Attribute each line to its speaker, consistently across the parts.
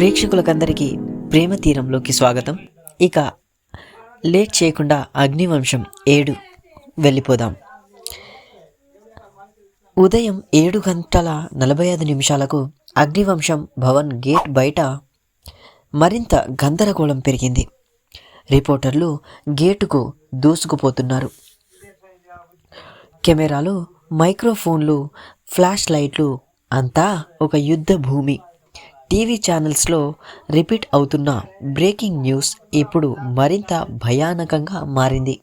Speaker 1: ప్రేక్షకులకందరికీ ప్రేమ తీరంలోకి స్వాగతం. ఇక లేట్ చేయకుండా అగ్నివంశం ఏడు వెళ్ళిపోదాం. ఉదయం ఏడు గంటల నలభై ఐదు నిమిషాలకు అగ్నివంశం భవన్ గేట్ బయట మరింత గందరగోళం పెరిగింది. రిపోర్టర్లు గేటుకు దూసుకుపోతున్నారు. కెమెరాలు మైక్రోఫోన్లు ఫ్లాష్ లైట్లు అంతా ఒక యుద్ధ భూమి. టీవీ ఛానల్స్లో రిపీట్ అవుతున్న బ్రేకింగ్ న్యూస్ ఇప్పుడు మరింత భయానకంగా మారింది.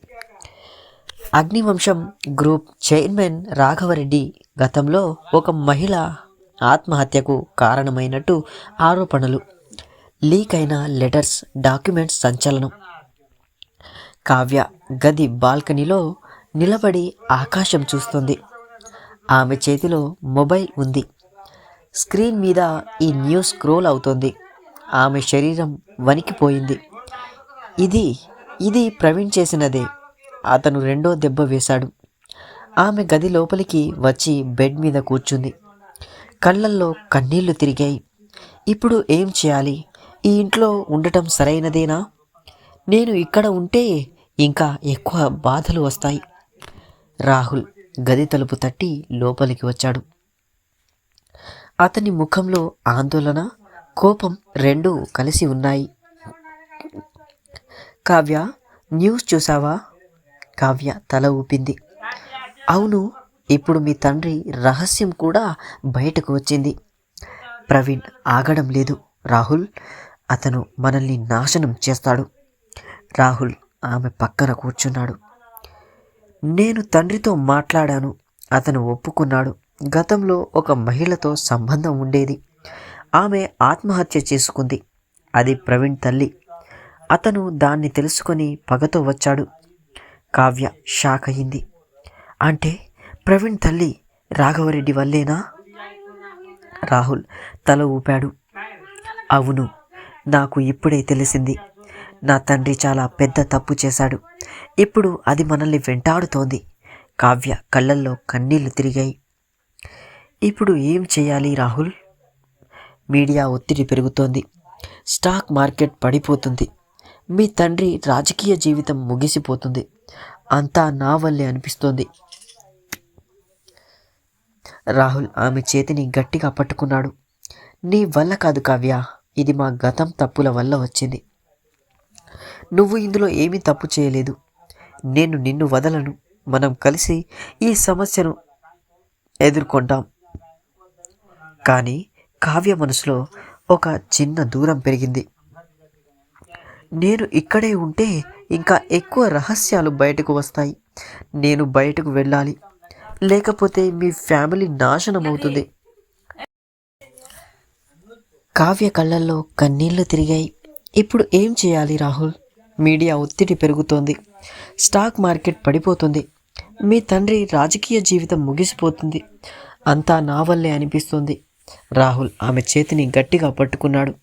Speaker 1: అగ్నివంశం గ్రూప్ చైర్మన్ రాఘవరెడ్డి గతంలో ఒక మహిళ ఆత్మహత్యకు కారణమైనట్టు ఆరోపణలు. లీక్ అయిన లెటర్స్ డాక్యుమెంట్స్ సంచలనం. కావ్య గది బాల్కనీలో నిలబడి ఆకాశం చూస్తుంది. ఆమె చేతిలో మొబైల్ ఉంది. స్క్రీన్ మీద ఈ న్యూస్ స్క్రోల్ అవుతోంది. ఆమె శరీరం వణికిపోయింది. ఇది ఇది ప్రవీణ్ చేసినదే. అతను రెండో దెబ్బ వేశాడు. ఆమె గది లోపలికి వచ్చి బెడ్ మీద కూర్చుంది. కళ్ళల్లో కన్నీళ్ళు తిరిగాయి. ఇప్పుడు ఏం చేయాలి? ఈ ఇంట్లో ఉండటం సరైనదేనా? నేను ఇక్కడ ఉంటే ఇంకా ఎక్కువ బాధలు వస్తాయి. రాహుల్ గది తలుపు తట్టి లోపలికి వచ్చాడు. అతని ముఖంలో ఆందోళన కోపం రెండూ కలిసి ఉన్నాయి. కావ్య న్యూస్ చూసావా కావ్య తల ఊపింది. అవును ఇప్పుడు మీ తండ్రి రహస్యం కూడా బయటకు వచ్చింది. ప్రవీణ్ ఆగడం లేదు. రాహుల్ అతను మనల్ని నాశనం చేస్తాడు. రాహుల్ ఆమె పక్కన కూర్చున్నాడు. నేను తండ్రితో మాట్లాడాను. అతను ఒప్పుకున్నాడు. గతంలో ఒక మహిళతో సంబంధం ఉండేది. ఆమె ఆత్మహత్య చేసుకుంది. అది ప్రవీణ్ తల్లి. అతను దాన్ని తెలుసుకొని పగతో వచ్చాడు. కావ్య షాక్ అయింది. అంటే ప్రవీణ్ తల్లి రాఘవరెడ్డి వల్లేనా? రాహుల్ తల ఊపాడు. అవును నాకు ఇప్పుడే తెలిసింది. నా తండ్రి చాలా పెద్ద తప్పు చేశాడు. ఇప్పుడు అది మనల్ని వెంటాడుతోంది. కావ్య కళ్ళల్లో కన్నీళ్ళు తిరిగాయి. ఇప్పుడు ఏం చేయాలి రాహుల్? మీడియా ఒత్తిడి పెరుగుతోంది. స్టాక్ మార్కెట్ పడిపోతుంది. మీ తండ్రి రాజకీయ జీవితం ముగిసిపోతుంది. అంతా నా వల్లే అనిపిస్తోంది. రాహుల్ ఆమె చేతిని గట్టిగా పట్టుకున్నాడు. నీ వల్ల కాదు కావ్య. ఇది మా గతం తప్పుల వల్ల వచ్చింది. నువ్వు ఇందులో ఏమీ తప్పు చేయలేదు. నేను నిన్ను వదలను. మనం కలిసి ఈ సమస్యను ఎదుర్కొంటాం. కానీ కావ్య మనసులో ఒక చిన్న దూరం పెరిగింది. నేను ఇక్కడే ఉంటే ఇంకా ఎక్కువ రహస్యాలు బయటకు వస్తాయి. నేను బయటకు వెళ్ళాలి. లేకపోతే మీ ఫ్యామిలీ నాశనం అవుతుంది కావ్య కళ్ళల్లో కన్నీళ్ళు తిరిగాయి. ఇప్పుడు ఏం చేయాలి రాహుల్? మీడియా ఒత్తిడి పెరుగుతోంది. స్టాక్ మార్కెట్ పడిపోతుంది. మీ తండ్రి రాజకీయ జీవితం ముగిసిపోతుంది. అంతా నా వల్లే అనిపిస్తుంది. రాహుల్ ఆమె చేతిని గట్టిగా పట్టుకున్నాడు.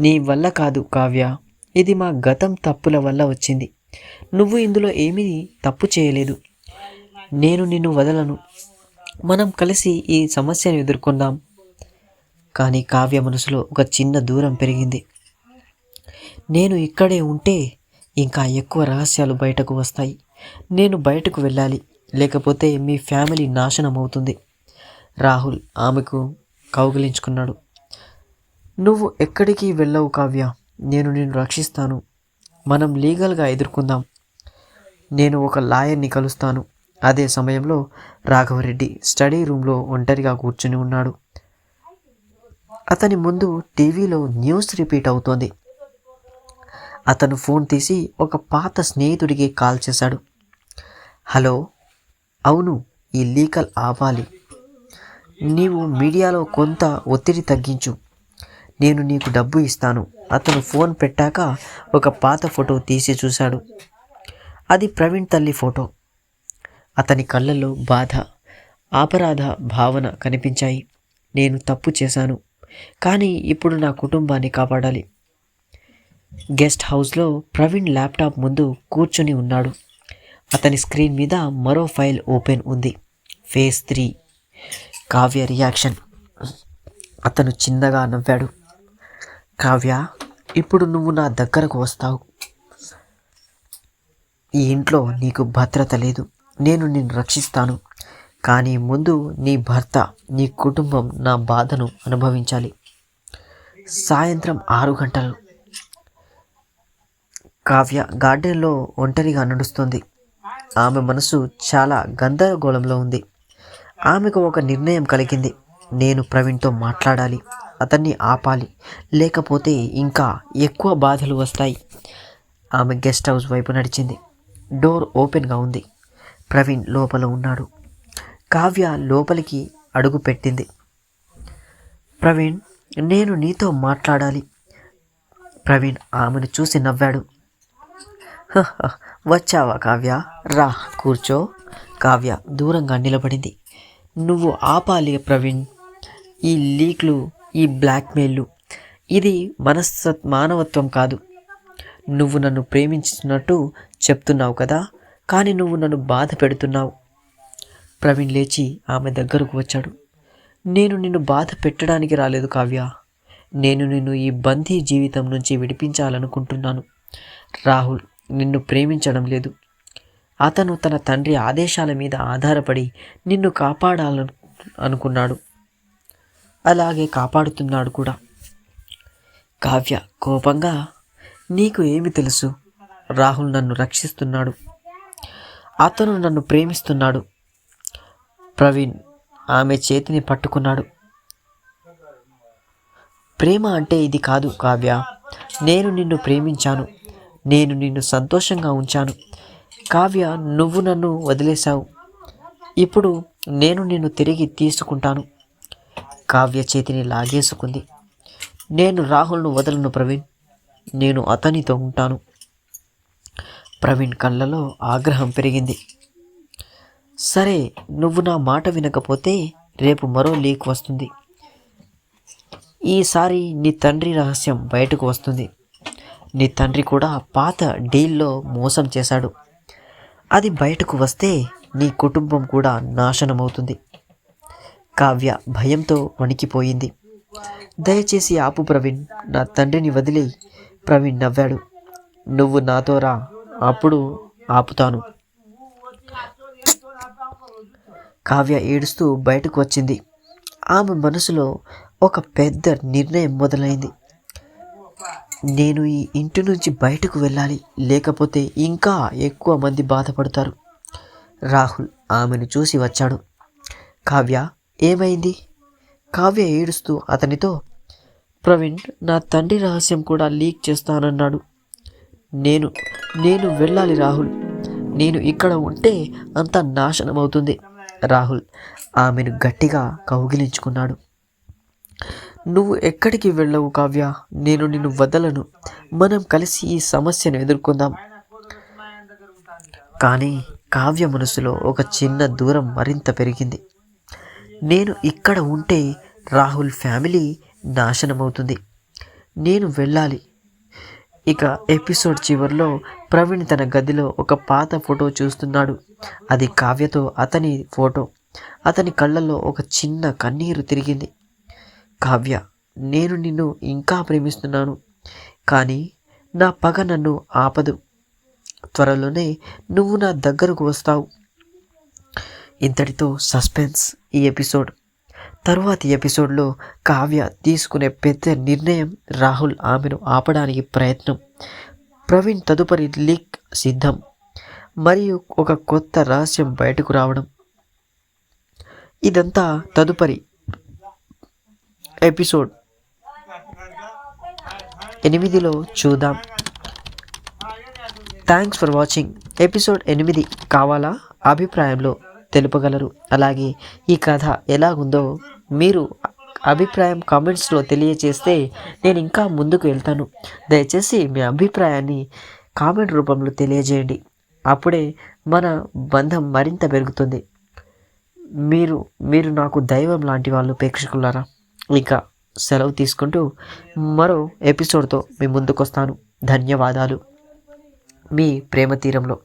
Speaker 1: నీ వల్ల కాదు కావ్య. ఇది మా గతం తప్పుల వల్ల వచ్చింది. నువ్వు ఇందులో ఏమీ తప్పు చేయలేదు. నేను నిన్ను వదలను. మనం కలిసి ఈ సమస్యను ఎదుర్కొందాం. కానీ కావ్య మనసులో ఒక చిన్న దూరం పెరిగింది. నేను ఇక్కడే ఉంటే ఇంకా ఎక్కువ రహస్యాలు బయటకు వస్తాయి. నేను బయటకు వెళ్ళాలి. లేకపోతే మీ ఫ్యామిలీ నాశనం అవుతుంది. రాహుల్ ఆమెకు కౌగిలించుకున్నాడు. నువ్వు ఎక్కడికి వెళ్ళవు కావ్య. నేను నిన్ను రక్షిస్తాను. మనం లీగల్గా ఎదుర్కొందాం. నేను ఒక లాయర్ని కలుస్తాను. అదే సమయంలో రాఘవరెడ్డి స్టడీ రూమ్లో ఒంటరిగా కూర్చుని ఉన్నాడు. అతని ముందు టీవీలో న్యూస్ రిపీట్ అవుతోంది. అతను ఫోన్ తీసి ఒక పాత స్నేహితుడికి కాల్ చేశాడు. హలో అవును ఈ లీకల్ ఆవాలి నీవు మీడియాలో కొంత ఒత్తిడి తగ్గించు. నేను నీకు డబ్బు ఇస్తాను. అతను ఫోన్ పెట్టాక ఒక పాత ఫోటో తీసి చూశాడు. అది ప్రవీణ్ తల్లి ఫోటో. అతని కళ్ళల్లో బాధ అపరాధ భావన కనిపించాయి. నేను తప్పు చేశాను. కానీ ఇప్పుడు నా కుటుంబాన్ని కాపాడాలి. గెస్ట్ హౌస్లో ప్రవీణ్ ల్యాప్టాప్ ముందు కూర్చొని ఉన్నాడు. అతని స్క్రీన్ మీద మరో ఫైల్ ఓపెన్ ఉంది. Phase three. కావ్య రియాక్షన్ అతను చిన్నగా నవ్వాడు. కావ్య ఇప్పుడు నువ్వు నా దగ్గరకు వస్తావు. ఈ ఇంట్లో నీకు భద్రత లేదు. నేను నిన్ను రక్షిస్తాను. కానీ ముందు నీ భర్త నీ కుటుంబం నా బాధను అనుభవించాలి. సాయంత్రం ఆరు గంటలు. కావ్య గార్డెన్లో ఒంటరిగా నడుస్తుంది. ఆమె మనసు చాలా గందరగోళంలో ఉంది. ఆమెకు ఒక నిర్ణయం కలిగింది. నేను ప్రవీణ్తో మాట్లాడాలి అతన్ని ఆపాలి లేకపోతే ఇంకా ఎక్కువ బాధలు వస్తాయి. ఆమె గెస్ట్ హౌస్ వైపు నడిచింది. డోర్ ఓపెన్గా ఉంది. ప్రవీణ్ లోపల ఉన్నాడు. కావ్య లోపలికి అడుగు పెట్టింది. ప్రవీణ్ నేను నీతో మాట్లాడాలి. ప్రవీణ్ ఆమెను చూసి నవ్వాడు. వచ్చావా కావ్య? రా కూర్చో. కావ్య దూరంగా నిలబడింది. నువ్వు ఆపాలి ప్రవీణ్. ఈ లీక్లు ఈ బ్లాక్మెయిల్లు ఇది మనస్తత్ మానవత్వం కాదు. నువ్వు నన్ను ప్రేమించినట్టు చెప్తున్నావు కదా కానీ నువ్వు నన్ను బాధ పెడుతున్నావు. ప్రవీణ్ లేచి ఆమె దగ్గరకు వచ్చాడు. నేను నిన్ను బాధ పెట్టడానికి రాలేదు కావ్య. నేను నిన్ను ఈ బందీ జీవితం నుంచి విడిపించాలనుకుంటున్నాను. రాహుల్ నిన్ను ప్రేమించడం లేదు. అతను తన తండ్రి ఆదేశాల మీద ఆధారపడి నిన్ను కాపాడాలను అనుకున్నాడు. అలాగే కాపాడుతున్నాడు కూడా. కావ్య కోపంగా నీకు ఏమి తెలుసు? రాహుల్ నన్ను రక్షిస్తున్నాడు. అతను నన్ను ప్రేమిస్తున్నాడు. ప్రవీణ్ ఆమె చేతిని పట్టుకున్నాడు. ప్రేమ అంటే ఇది కాదు కావ్య. నేను నిన్ను ప్రేమించాను. నేను నిన్ను సంతోషంగా ఉంచాను. కావ్య నువ్వు నన్ను వదిలేశావు. ఇప్పుడు నేను నిన్ను తిరిగి తీసుకుంటాను. కావ్య చేతిని లాగేసుకుంది. నేను రాహుల్ను వదలను ప్రవీణ్. నేను అతనితో ఉంటాను. ప్రవీణ్ కళ్ళలో ఆగ్రహం పెరిగింది. సరే నువ్వు నా మాట వినకపోతే రేపు మరో లీక్ వస్తుంది. ఈసారి నీ తండ్రి రహస్యం బయటకు వస్తుంది. నీ తండ్రి కూడా పాత డీల్లో మోసం చేశాడు. అది బయటకు వస్తే నీ కుటుంబం కూడా నాశనమవుతుంది. కావ్య భయంతో వణికిపోయింది. దయచేసి ఆపు ప్రవీణ్ నా తండ్రిని వదిలి ప్రవీణ్ నవ్వాడు. నువ్వు నాతో రా అప్పుడు ఆపుతాను. కావ్య ఏడుస్తూ బయటకు వచ్చింది. ఆమె మనసులో ఒక పెద్ద నిర్ణయం మొదలైంది. నేను ఈ ఇంటి నుంచి బయటకు వెళ్ళాలి. లేకపోతే ఇంకా ఎక్కువ మంది బాధపడతారు. రాహుల్ ఆమెను చూసి వచ్చాడు. కావ్య ఏమైంది? కావ్య ఏడుస్తూ అతనితో ప్రవీణ్ నా తండ్రి రహస్యం కూడా లీక్ చేస్తానన్నాడు. నేను నేను వెళ్ళాలి రాహుల్. నేను ఇక్కడ ఉంటే అంత నాశనం అవుతుంది. రాహుల్ ఆమెను గట్టిగా కౌగిలించుకున్నాడు. నువ్వు ఎక్కడికి వెళ్ళవు కావ్య. నేను నిన్ను వదలను. మనం కలిసి ఈ సమస్యను ఎదుర్కొందాం. కానీ కావ్య మనసులో ఒక చిన్న దూరం మరింత పెరిగింది. నేను ఇక్కడ ఉంటే రాహుల్ ఫ్యామిలీ నాశనమవుతుంది. నేను వెళ్ళాలి. ఇక ఎపిసోడ్ చివరిలో ప్రవీణ్ తన గదిలో ఒక పాత ఫోటో చూస్తున్నాడు. అది కావ్యతో అతని ఫోటో. అతని కళ్ళల్లో ఒక చిన్న కన్నీరు తిరిగింది. కావ్య నేను నిన్ను ఇంకా ప్రేమిస్తున్నాను కానీ నా పగ నన్ను ఆపదు. త్వరలోనే నువ్వు నా దగ్గరకు వస్తావు. ఇంతటితో సస్పెన్స్ ఈ ఎపిసోడ్. తరువాతి ఎపిసోడ్లో కావ్య తీసుకునే పెద్ద నిర్ణయం రాహుల్ ఆమెను ఆపడానికి ప్రయత్నం. ప్రవీణ్ తదుపరి లీక్ సిద్ధం మరియు ఒక కొత్త రహస్యం బయటకు రావడం. ఇదంతా తదుపరి ఎపిసోడ్. ఎనిమిదిలో చూద్దాం. థ్యాంక్స్ ఫర్ వాచింగ్ ఎపిసోడ్ ఎనిమిది కావాలా? అభిప్రాయంలో తెలుపగలరు. అలాగే ఈ కథ ఎలాగుందో మీరు అభిప్రాయం కామెంట్స్లో తెలియచేస్తే నేను ఇంకా ముందుకు వెళ్తాను. దయచేసి మీ అభిప్రాయాన్ని కామెంట్ రూపంలో తెలియజేయండి. అప్పుడే మన బంధం మరింత పెరుగుతుంది. మీరు మీరు నాకు దైవం లాంటి వాళ్ళు ప్రేక్షకులారా. ఇక సెలవు తీసుకుంటూ మరో ఎపిసోడ్తో మీ ముందుకు వస్తాను ధన్యవాదాలు. మీ ప్రేమ తీరంలో.